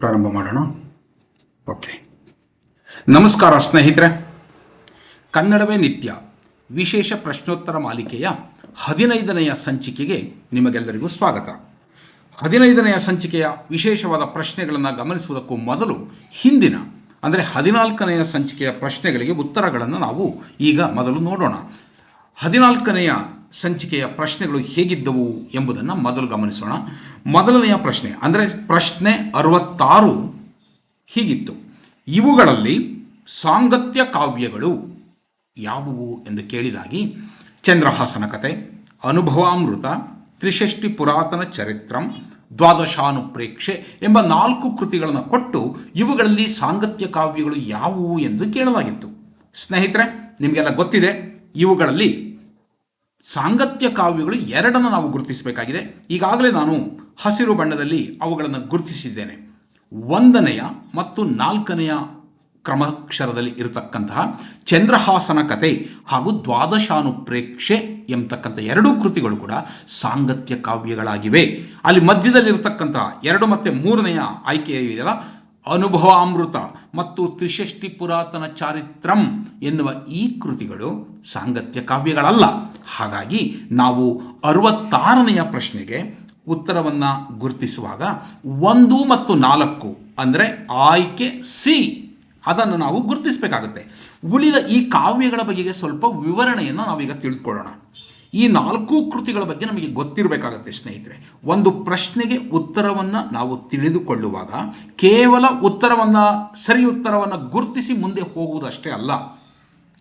ಪ್ರಾರಂಭ ಮಾಡೋಣ? ಓಕೆ. ನಮಸ್ಕಾರ ಸ್ನೇಹಿತರೆ. ಕನ್ನಡವೇ ನಿತ್ಯ. ವಿಶೇಷ ಪ್ರಶ್ನೋತ್ತರ ಮಾಲಿಕೆಯ ಹದಿನೈದನೆಯ ಸಂಚಿಕೆಗೆ ನಿಮಗೆಲ್ಲರಿಗೂ ಸ್ವಾಗತ. ಹದಿನೈದನೆಯ ಸಂಚಿಕೆಯ ವಿಶೇಷವಾದ ಪ್ರಶ್ನೆಗಳನ್ನು ಗಮನಿಸುವುದಕ್ಕೂ ಮೊದಲು ಹಿಂದಿನ, ಅಂದರೆ ಹದಿನಾಲ್ಕನೆಯ ಸಂಚಿಕೆಯ ಪ್ರಶ್ನೆಗಳಿಗೆ ಉತ್ತರಗಳನ್ನು ನಾವು ಈಗ ಮೊದಲು ನೋಡೋಣ. ಹದಿನಾಲ್ಕನೆಯ ಸಂಚಿಕೆಯ ಪ್ರಶ್ನೆಗಳು ಹೇಗಿದ್ದವು ಎಂಬುದನ್ನು ಮೊದಲು ಗಮನಿಸೋಣ. ಮೊದಲನೆಯ ಪ್ರಶ್ನೆ, ಅಂದರೆ ಪ್ರಶ್ನೆ ಅರವತ್ತಾರು ಹೀಗಿತ್ತು. ಇವುಗಳಲ್ಲಿ ಸಾಂಗತ್ಯ ಕಾವ್ಯಗಳು ಯಾವುವು ಎಂದು ಕೇಳಿದಾಗಿ ಚಂದ್ರಹಾಸನ ಕತೆ, ಅನುಭವಾಮೃತ ತ್ರಿಷಷ್ಟಿ ಪುರಾತನ ಚರಿತ್ರಂ, ದ್ವಾದಶಾನುಪ್ರೇಕ್ಷೆ ಎಂಬ ನಾಲ್ಕು ಕೃತಿಗಳನ್ನು ಕೊಟ್ಟು ಇವುಗಳಲ್ಲಿ ಸಾಂಗತ್ಯ ಕಾವ್ಯಗಳು ಯಾವುವು ಎಂದು ಕೇಳಲಾಗಿತ್ತು. ಸ್ನೇಹಿತರೆ, ನಿಮಗೆಲ್ಲ ಗೊತ್ತಿದೆ, ಇವುಗಳಲ್ಲಿ ಸಾಂಗತ್ಯ ಕಾವ್ಯಗಳು ಎರಡನ್ನು ನಾವು ಗುರುತಿಸಬೇಕಾಗಿದೆ. ಈಗಾಗಲೇ ನಾನು ಹಸಿರು ಬಣ್ಣದಲ್ಲಿ ಅವುಗಳನ್ನು ಗುರುತಿಸಿದ್ದೇನೆ. ಒಂದನೆಯ ಮತ್ತು ನಾಲ್ಕನೆಯ ಕ್ರಮಾಕ್ಷರದಲ್ಲಿ ಇರತಕ್ಕಂತಹ ಚಂದ್ರಹಾಸನ ಕತೆ ಹಾಗೂ ದ್ವಾದಶಾನುಪ್ರೇಕ್ಷೆ ಎಂಬತಕ್ಕಂಥ ಎರಡೂ ಕೃತಿಗಳು ಕೂಡ ಸಾಂಗತ್ಯ ಕಾವ್ಯಗಳಾಗಿವೆ. ಅಲ್ಲಿ ಮಧ್ಯದಲ್ಲಿರತಕ್ಕಂತಹ ಎರಡು ಮತ್ತು ಮೂರನೆಯ ಆಯ್ಕೆ ಇದೆಯಲ್ಲ? ಅನುಭವಾಮೃತ ಮತ್ತು ತ್ರಿಷಷ್ಟಿ ಪುರಾತನ ಚಾರಿತ್ರಂ ಎನ್ನುವ ಈ ಕೃತಿಗಳು ಸಾಂಗತ್ಯ ಕಾವ್ಯಗಳಲ್ಲ. ಹಾಗಾಗಿ ನಾವು ಅರವತ್ತಾರನೆಯ ಪ್ರಶ್ನೆಗೆ ಉತ್ತರವನ್ನು ಗುರುತಿಸುವಾಗ ಒಂದು ಮತ್ತು ನಾಲ್ಕು ಅಂದರೆ ಆಯ್ಕೆ ಸಿ ಅದನ್ನು ನಾವು ಗುರುತಿಸಬೇಕಾಗುತ್ತೆ. ಉಳಿದ ಈ ಕಾವ್ಯಗಳ ಬಗೆಗೆ ಸ್ವಲ್ಪ ವಿವರಣೆಯನ್ನು ನಾವೀಗ ತಿಳ್ಕೊಳ್ಳೋಣ ಈ ನಾಲ್ಕು ಕೃತಿಗಳ ಬಗ್ಗೆ ನಮಗೆ ಗೊತ್ತಿರಬೇಕಾಗತ್ತೆ ಸ್ನೇಹಿತರೆ. ಒಂದು ಪ್ರಶ್ನೆಗೆ ಉತ್ತರವನ್ನು ನಾವು ತಿಳಿದುಕೊಳ್ಳುವಾಗ ಕೇವಲ ಉತ್ತರವನ್ನು, ಸರಿ ಉತ್ತರವನ್ನು ಗುರುತಿಸಿ ಮುಂದೆ ಹೋಗುವುದಷ್ಟೇ ಅಲ್ಲ.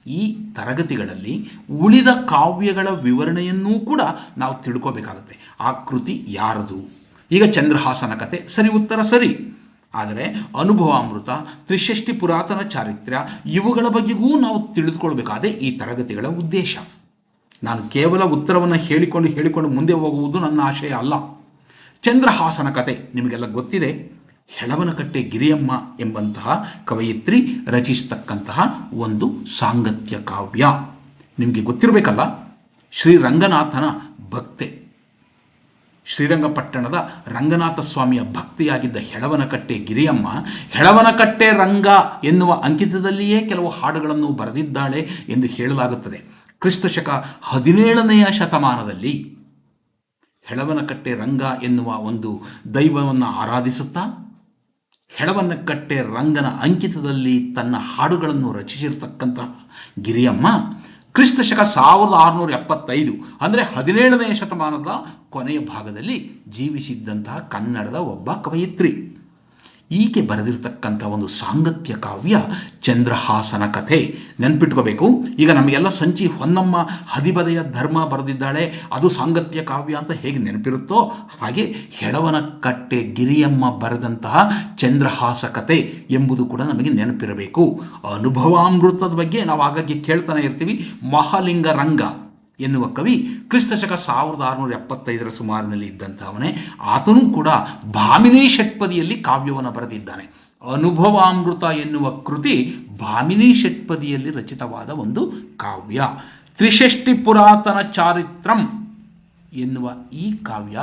ಈ ತರಗತಿಗಳಲ್ಲಿ ಉಳಿದ ಕಾವ್ಯಗಳ ವಿವರಣೆಯನ್ನೂ ಕೂಡ ನಾವು ತಿಳ್ಕೋಬೇಕಾಗುತ್ತೆ. ಆ ಕೃತಿ ಯಾರದು? ಈಗ ಚಂದ್ರಹಾಸನ ಕತೆ, ಸರಿ ಉತ್ತರ ಸರಿ. ಆದರೆ ಅನುಭವ ಅಮೃತ ತ್ರಿಷಷ್ಟಿ ಪುರಾತನ ಚಾರಿತ್ರ್ಯ, ಇವುಗಳ ಬಗ್ಗೆಗೂ ನಾವು ತಿಳಿದುಕೊಳ್ಬೇಕಾದೆ ಈ ತರಗತಿಗಳ ಉದ್ದೇಶ. ನಾನು ಕೇವಲ ಉತ್ತರವನ್ನು ಹೇಳಿಕೊಂಡು ಹೇಳಿಕೊಂಡು ಮುಂದೆ ಹೋಗುವುದು ನನ್ನ ಆಶಯ ಅಲ್ಲ. ಚಂದ್ರಹಾಸನ ಕತೆ ನಿಮಗೆಲ್ಲ ಗೊತ್ತಿದೆ. ಹೆಳವನಕಟ್ಟೆ ಗಿರಿಯಮ್ಮ ಎಂಬಂತಹ ಕವಯಿತ್ರಿ ರಚಿಸತಕ್ಕಂತಹ ಒಂದು ಸಾಂಗತ್ಯ ಕಾವ್ಯ. ನಿಮಗೆ ಗೊತ್ತಿರಬೇಕಲ್ಲ? ಶ್ರೀರಂಗನಾಥನ ಭಕ್ತೆ. ಶ್ರೀರಂಗಪಟ್ಟಣದ ರಂಗನಾಥ ಸ್ವಾಮಿಯ ಭಕ್ತಿಯಾಗಿದ್ದ ಹೆಳವನಕಟ್ಟೆ ಗಿರಿಯಮ್ಮ, ಹೆಳವನಕಟ್ಟೆ ರಂಗ ಎನ್ನುವ ಅಂಕಿತದಲ್ಲಿಯೇ ಕೆಲವು ಹಾಡುಗಳನ್ನು ಬರೆದಿದ್ದಾಳೆ ಎಂದು ಹೇಳಲಾಗುತ್ತದೆ. ಕ್ರಿಸ್ತಶಕ ಹದಿನೇಳನೆಯ ಶತಮಾನದಲ್ಲಿ ಹೆಳವನ ಕಟ್ಟೆ ರಂಗ ಎನ್ನುವ ಒಂದು ದೈವವನ್ನು ಆರಾಧಿಸುತ್ತಾ, ಹೆಳವನಕಟ್ಟೆ ರಂಗನ ಅಂಕಿತದಲ್ಲಿ ತನ್ನ ಹಾಡುಗಳನ್ನು ರಚಿಸಿರ್ತಕ್ಕಂತಹ ಗಿರಿಯಮ್ಮ ಕ್ರಿಸ್ತಶಕ ಸಾವಿರದ ಆರುನೂರ ಎಪ್ಪತ್ತೈದು, ಅಂದರೆ ಹದಿನೇಳನೆಯ ಶತಮಾನದ ಕೊನೆಯ ಭಾಗದಲ್ಲಿ ಜೀವಿಸಿದ್ದಂತಹ ಕನ್ನಡದ ಒಬ್ಬ ಕವಯಿತ್ರಿ. ಈಕೆ ಬರೆದಿರ್ತಕ್ಕಂಥ ಒಂದು ಸಾಂಗತ್ಯ ಕಾವ್ಯ ಚಂದ್ರಹಾಸನ ಕಥೆ. ನೆನ್ಪಿಟ್ಕೋಬೇಕು. ಈಗ ನಮಗೆಲ್ಲ ಸಂಚಿ ಹೊನ್ನಮ್ಮ ಹದಿಬದೆಯ ಧರ್ಮ ಬರೆದಿದ್ದಾಳೆ, ಅದು ಸಾಂಗತ್ಯ ಕಾವ್ಯ ಅಂತ ಹೇಗೆ ನೆನಪಿರುತ್ತೋ ಹಾಗೆ ಹೆಳವನ ಕಟ್ಟೆ ಗಿರಿಯಮ್ಮ ಬರೆದಂತಹ ಚಂದ್ರಹಾಸ ಕಥೆ ಎಂಬುದು ಕೂಡ ನಮಗೆ ನೆನಪಿರಬೇಕು. ಅನುಭವಾಮೃತದ ಬಗ್ಗೆ ನಾವು ಆಗಾಗ್ಗೆ ಕೇಳ್ತಾನೆ ಇರ್ತೀವಿ. ಮಹಾಲಿಂಗ ರಂಗ ಎನ್ನುವ ಕವಿ ಕ್ರಿಸ್ತಶಕ ಸಾವಿರದ ಆರುನೂರ ಎಪ್ಪತ್ತೈದರ ಸುಮಾರಿನಲ್ಲಿ ಇದ್ದಂಥವನೇ. ಆತನೂ ಕೂಡ ಭಾಮಿನಿ ಷಟ್ಪದಿಯಲ್ಲಿ ಕಾವ್ಯವನ್ನು ಬರೆದಿದ್ದಾನೆ. ಅನುಭವಾಮೃತ ಎನ್ನುವ ಕೃತಿ ಭಾಮಿನಿ ಷಟ್ಪದಿಯಲ್ಲಿ ರಚಿತವಾದ ಒಂದು ಕಾವ್ಯ. ತ್ರಿಷಷ್ಟಿ ಪುರಾತನ ಚಾರಿತ್ರಂ ಎನ್ನುವ ಈ ಕಾವ್ಯ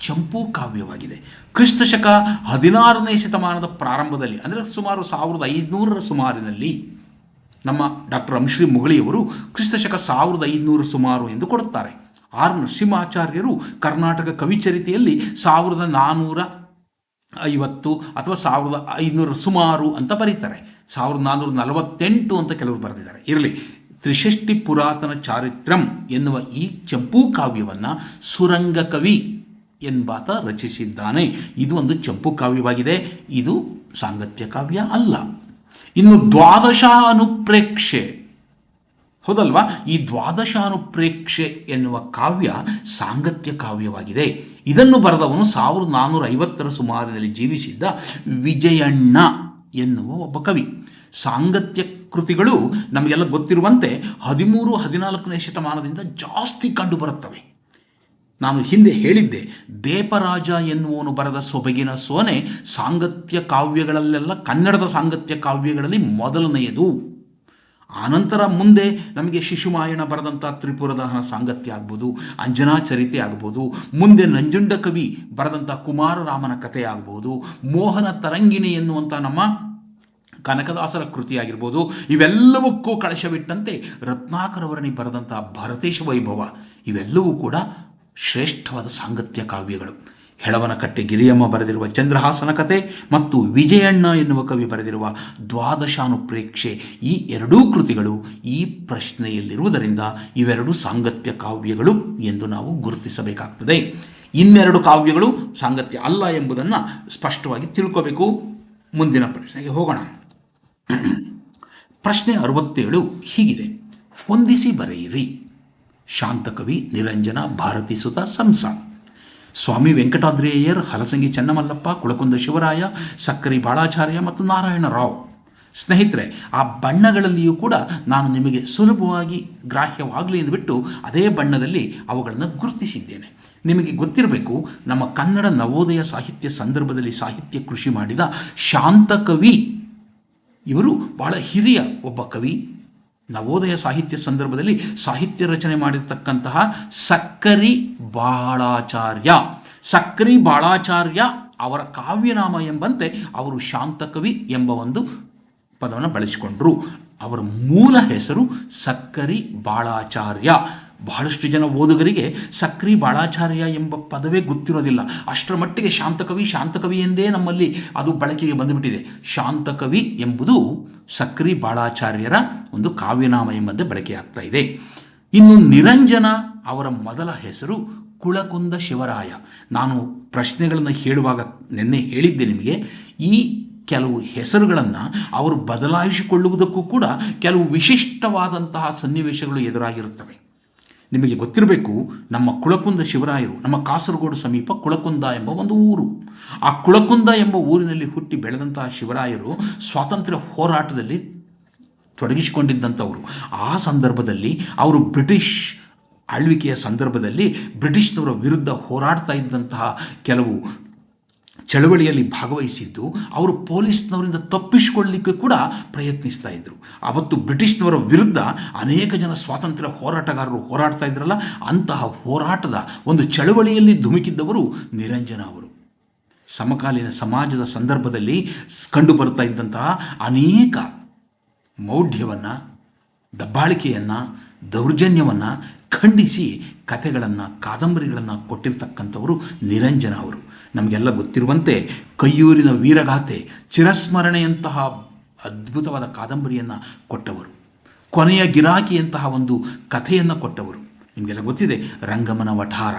ಚಂಪು ಕಾವ್ಯವಾಗಿದೆ. ಕ್ರಿಸ್ತಶಕ ಹದಿನಾರನೇ ಶತಮಾನದ ಪ್ರಾರಂಭದಲ್ಲಿ, ಅಂದರೆ ಸುಮಾರು ಸಾವಿರದ ಐದುನೂರರ ಸುಮಾರಿನಲ್ಲಿ ನಮ್ಮ ಡಾಕ್ಟರ್ ಅಂಶ್ರೀ ಮುಗಳಿಯವರು ಕ್ರಿಸ್ತಶಕ ಸಾವಿರದ ಐನೂರು ಸುಮಾರು ಎಂದು ಕೊಡುತ್ತಾರೆ. ಆರ್ ನರಸಿಂಹಾಚಾರ್ಯರು ಕರ್ನಾಟಕ ಕವಿಚರಿತೆಯಲ್ಲಿ ಸಾವಿರದ ನಾನ್ನೂರ ಐವತ್ತು ಅಥವಾ ಸಾವಿರದ ಐನೂರ ಸುಮಾರು ಅಂತ ಬರೀತಾರೆ. ಸಾವಿರದ ನಾನ್ನೂರ ನಲವತ್ತೆಂಟು ಅಂತ ಕೆಲವರು ಬರೆದಿದ್ದಾರೆ. ಇರಲಿ ತ್ರಿಷಷ್ಟಿ ಪುರಾತನ ಚಾರಿತ್ರಂ ಎನ್ನುವ ಈ ಚಂಪೂ ಕಾವ್ಯವನ್ನು ಸುರಂಗ ಕವಿ ಎಂಬಾತ ರಚಿಸಿದ್ದಾನೆ. ಇದು ಒಂದು ಚಂಪು ಕಾವ್ಯವಾಗಿದೆ. ಇದು ಸಾಂಗತ್ಯ ಕಾವ್ಯ ಅಲ್ಲ. ಇನ್ನು ದ್ವಾದಶ ಅನುಪ್ರೇಕ್ಷೆ ಹೌದಲ್ವಾ? ಈ ದ್ವಾದಶ ಅನುಪ್ರೇಕ್ಷೆ ಎನ್ನುವ ಕಾವ್ಯ ಸಾಂಗತ್ಯ ಕಾವ್ಯವಾಗಿದೆ. ಇದನ್ನು ಬರೆದವನು ಸಾವಿರದ ನಾನ್ನೂರ ಐವತ್ತರ ಸುಮಾರಿನಲ್ಲಿ ಜೀವಿಸಿದ್ದ ವಿಜಯಣ್ಣ ಎನ್ನುವ ಒಬ್ಬ ಕವಿ. ಸಾಂಗತ್ಯ ಕೃತಿಗಳು ನಮಗೆಲ್ಲ ಗೊತ್ತಿರುವಂತೆ ಹದಿಮೂರು, ಹದಿನಾಲ್ಕನೇ ಶತಮಾನದಿಂದ ಜಾಸ್ತಿ ಕಂಡುಬರುತ್ತವೆ. ನಾನು ಹಿಂದೆ ಹೇಳಿದ್ದೆ, ದೇಪರಾಜ ಎನ್ನುವನು ಬರೆದ ಸೊಬಗಿನ ಸೋನೆ ಸಾಂಗತ್ಯ ಕಾವ್ಯಗಳಲ್ಲೆಲ್ಲ ಕನ್ನಡದ ಸಾಂಗತ್ಯ ಕಾವ್ಯಗಳಲ್ಲಿ ಮೊದಲನೆಯದು. ಆನಂತರ ಮುಂದೆ ನಮಗೆ ಶಿಶುಮಾಯಣ ಬರೆದಂಥ ತ್ರಿಪುರದಹನ ಸಾಂಗತ್ಯ ಆಗ್ಬೋದು, ಅಂಜನಾ ಚರಿತೆ ಆಗ್ಬೋದು, ಮುಂದೆ ನಂಜುಂಡ ಕವಿ ಬರೆದಂಥ ಕುಮಾರರಾಮನ ಕಥೆ ಆಗ್ಬೋದು, ಮೋಹನ ತರಂಗಿಣಿ ಎನ್ನುವಂಥ ನಮ್ಮ ಕನಕದಾಸರ ಕೃತಿಯಾಗಿರ್ಬೋದು ಇವೆಲ್ಲವಕ್ಕೂ ಕಳಶವಿಟ್ಟಂತೆ ರತ್ನಾಕರವರಣಿ ಬರೆದಂಥ ಭರತೇಶ ವೈಭವ, ಇವೆಲ್ಲವೂ ಕೂಡ ಶ್ರೇಷ್ಠವಾದ ಸಾಂಗತ್ಯ ಕಾವ್ಯಗಳು. ಹೆಳವನಕಟ್ಟೆ ಗಿರಿಯಮ್ಮ ಬರೆದಿರುವ ಚಂದ್ರಹಾಸನ ಕತೆ ಮತ್ತು ವಿಜಯಣ್ಣ ಎನ್ನುವ ಕವಿ ಬರೆದಿರುವ ದ್ವಾದಶಾನುಪ್ರೇಕ್ಷೆ ಈ ಎರಡೂ ಕೃತಿಗಳು ಈ ಪ್ರಶ್ನೆಯಲ್ಲಿರುವುದರಿಂದ ಇವೆರಡು ಸಾಂಗತ್ಯ ಕಾವ್ಯಗಳು ಎಂದು ನಾವು ಗುರುತಿಸಬೇಕಾಗ್ತದೆ. ಇನ್ನೆರಡು ಕಾವ್ಯಗಳು ಸಾಂಗತ್ಯ ಅಲ್ಲ ಎಂಬುದನ್ನು ಸ್ಪಷ್ಟವಾಗಿ ತಿಳ್ಕೋಬೇಕು. ಮುಂದಿನ ಪ್ರಶ್ನೆಗೆ ಹೋಗೋಣ. ಪ್ರಶ್ನೆ ಅರವತ್ತೇಳು ಹೀಗಿದೆ. ಹೊಂದಿಸಿ ಬರೆಯಿರಿ. ಶಾಂತಕವಿ ನಿರಂಜನ ಭಾರತಿ ಸುತ ಸಂಸ. ಸ್ವಾಮಿ ವೆಂಕಟಾದ್ರಿಯಯ್ಯರ್ ಹಲಸಂಗಿ ಚನ್ನಮಲ್ಲಪ್ಪ, ಕುಳಕುಂದ ಶಿವರಾಯ, ಸಕ್ಕರಿ ಬಾಳಾಚಾರ್ಯ ಮತ್ತು ನಾರಾಯಣ ರಾವ್. ಸ್ನೇಹಿತರೆ, ಆ ಬಣ್ಣಗಳಲ್ಲಿಯೂ ಕೂಡ ನಾನು ನಿಮಗೆ ಸುಲಭವಾಗಿ ಗ್ರಾಹ್ಯವಾಗಲಿ ಎಂದುಬಿಟ್ಟು ಅದೇ ಬಣ್ಣದಲ್ಲಿ ಅವುಗಳನ್ನು ಗುರುತಿಸಿದ್ದೇನೆ. ನಿಮಗೆ ಗೊತ್ತಿರಬೇಕು, ನಮ್ಮ ಕನ್ನಡ ನವೋದಯ ಸಾಹಿತ್ಯ ಸಂದರ್ಭದಲ್ಲಿ ಸಾಹಿತ್ಯ ಕೃಷಿ ಮಾಡಿದ ಶಾಂತಕವಿ. ಇವರು ಬಹಳ ಹಿರಿಯ ಒಬ್ಬ ಕವಿ. ನವೋದಯ ಸಾಹಿತ್ಯ ಸಂದರ್ಭದಲ್ಲಿ ಸಾಹಿತ್ಯ ರಚನೆ ಮಾಡಿರ್ತಕ್ಕಂತಹ ಸಕ್ಕರಿ ಬಾಳಾಚಾರ್ಯ. ಸಕ್ಕರಿ ಬಾಳಾಚಾರ್ಯ ಅವರ ಕಾವ್ಯನಾಮ ಎಂಬಂತೆ ಅವರು ಶಾಂತಕವಿ ಎಂಬ ಒಂದು ಪದವನ್ನು ಬಳಸಿಕೊಂಡರು. ಅವರ ಮೂಲ ಹೆಸರು ಸಕ್ಕರಿ ಬಾಳಾಚಾರ್ಯ. ಬಹಳಷ್ಟು ಜನ ಓದುಗರಿಗೆ ಸಕ್ರಿ ಬಾಳಾಚಾರ್ಯ ಎಂಬ ಪದವೇ ಗೊತ್ತಿರೋದಿಲ್ಲ. ಅಷ್ಟರ ಮಟ್ಟಿಗೆ ಶಾಂತಕವಿ ಶಾಂತಕವಿ ಎಂದೇ ನಮ್ಮಲ್ಲಿ ಅದು ಬಳಕೆಗೆ ಬಂದುಬಿಟ್ಟಿದೆ. ಶಾಂತಕವಿ ಎಂಬುದು ಸಕ್ರಿ ಬಾಳಾಚಾರ್ಯರ ಒಂದು ಕಾವ್ಯನಾಮ ಎಂಬಂತೆ ಬಳಕೆಯಾಗ್ತಾ ಇದೆ. ಇನ್ನು ನಿರಂಜನ ಅವರ ಮೊದಲ ಹೆಸರು ಕುಳಕುಂದ ಶಿವರಾಯ. ನಾನು ಪ್ರಶ್ನೆಗಳನ್ನು ಹೇಳುವಾಗ ನಿನ್ನೆ ಹೇಳಿದ್ದೆ ನಿಮಗೆ. ಈ ಕೆಲವು ಹೆಸರುಗಳನ್ನು ಅವರು ಬದಲಾಯಿಸಿಕೊಳ್ಳುವುದಕ್ಕೂ ಕೂಡ ಕೆಲವು ವಿಶಿಷ್ಟವಾದಂತಹ ಸನ್ನಿವೇಶಗಳು ಎದುರಾಗಿರುತ್ತವೆ. ನಿಮಗೆ ಗೊತ್ತಿರಬೇಕು, ನಮ್ಮ ಕುಳಕುಂದ ಶಿವರಾಯರು, ನಮ್ಮ ಕಾಸರಗೋಡು ಸಮೀಪ ಕುಳಕುಂದ ಎಂಬ ಒಂದು ಊರು. ಆ ಕುಳಕುಂದ ಎಂಬ ಊರಿನಲ್ಲಿ ಹುಟ್ಟಿ ಬೆಳೆದಂತಹ ಶಿವರಾಯರು ಸ್ವಾತಂತ್ರ್ಯ ಹೋರಾಟದಲ್ಲಿ ತೊಡಗಿಸಿಕೊಂಡಿದ್ದಂಥವರು. ಆ ಸಂದರ್ಭದಲ್ಲಿ ಅವರು ಬ್ರಿಟಿಷ್ ಆಳ್ವಿಕೆಯ ಸಂದರ್ಭದಲ್ಲಿ ಬ್ರಿಟಿಷ್ನವರ ವಿರುದ್ಧ ಹೋರಾಡ್ತಾ ಇದ್ದಂತಹ ಕೆಲವು ಚಳವಳಿಯಲ್ಲಿ ಭಾಗವಹಿಸಿದ್ದು ಅವರು ಪೊಲೀಸ್ನವರಿಂದ ತಪ್ಪಿಸಿಕೊಳ್ಳಲಿಕ್ಕೆ ಕೂಡ ಪ್ರಯತ್ನಿಸ್ತಾ ಇದ್ದರು ಅವತ್ತು ಬ್ರಿಟಿಷ್ನವರ ವಿರುದ್ಧ ಅನೇಕ ಜನ ಸ್ವಾತಂತ್ರ್ಯ ಹೋರಾಟಗಾರರು ಹೋರಾಡ್ತಾ ಇದ್ರಲ್ಲ, ಅಂತಹ ಹೋರಾಟದ ಒಂದು ಚಳವಳಿಯಲ್ಲಿ ಧುಮುಕಿದ್ದವರು ನಿರಂಜನ ಅವರು. ಸಮಕಾಲೀನ ಸಮಾಜದ ಸಂದರ್ಭದಲ್ಲಿ ಕಂಡುಬರ್ತಾ ಇದ್ದಂತಹ ಅನೇಕ ಮೌಢ್ಯವನ್ನು ದಬ್ಬಾಳಿಕೆಯನ್ನು, ದೌರ್ಜನ್ಯವನ್ನು ಖಂಡಿಸಿ ಕಥೆಗಳನ್ನು, ಕಾದಂಬರಿಗಳನ್ನು ಕೊಟ್ಟಿರ್ತಕ್ಕಂಥವರು ನಿರಂಜನ ಅವರು. ನಮಗೆಲ್ಲ ಗೊತ್ತಿರುವಂತೆ ಕೈಯೂರಿನ ವೀರಗಾಥೆ, ಚಿರಸ್ಮರಣೆಯಂತಹ ಅದ್ಭುತವಾದ ಕಾದಂಬರಿಯನ್ನು ಕೊಟ್ಟವರು. ಕೊನೆಯ ಗಿರಾಕಿಯಂತಹ ಒಂದು ಕಥೆಯನ್ನು ಕೊಟ್ಟವರು. ನಿಮಗೆಲ್ಲ ಗೊತ್ತಿದೆ, ರಂಗಮನ ವಠಾರ.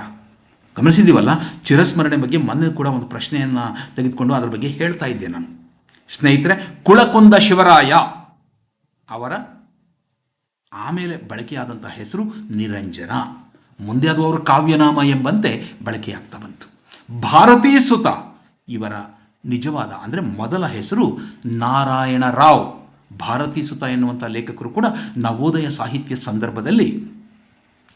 ಗಮನಿಸಿದ್ದೀವಲ್ಲ, ಚಿರಸ್ಮರಣೆ ಬಗ್ಗೆ ಮೊನ್ನೆ ಕೂಡ ಒಂದು ಪ್ರಶ್ನೆಯನ್ನು ತೆಗೆದುಕೊಂಡು ಅದರ ಬಗ್ಗೆ ಹೇಳ್ತಾ ಇದ್ದೆ ನಾನು. ಸ್ನೇಹಿತರೆ, ಕುಳಕೊಂದ ಶಿವರಾಯ ಅವರ ಆಮೇಲೆ ಬಳಕೆಯಾದಂಥ ಹೆಸರು ನಿರಂಜನ. ಮುಂದೆ ಅದು ಅವರ ಕಾವ್ಯನಾಮ ಎಂಬಂತೆ ಬಳಕೆಯಾಗ್ತಾ ಬಂತು. ಭಾರತೀ ಸುತ ಇವರ ನಿಜವಾದ ಅಂದರೆ ಮೊದಲ ಹೆಸರು ನಾರಾಯಣ ರಾವ್. ಭಾರತೀ ಸುತ ಎನ್ನುವಂಥ ಲೇಖಕರು ಕೂಡ ನವೋದಯ ಸಾಹಿತ್ಯ ಸಂದರ್ಭದಲ್ಲಿ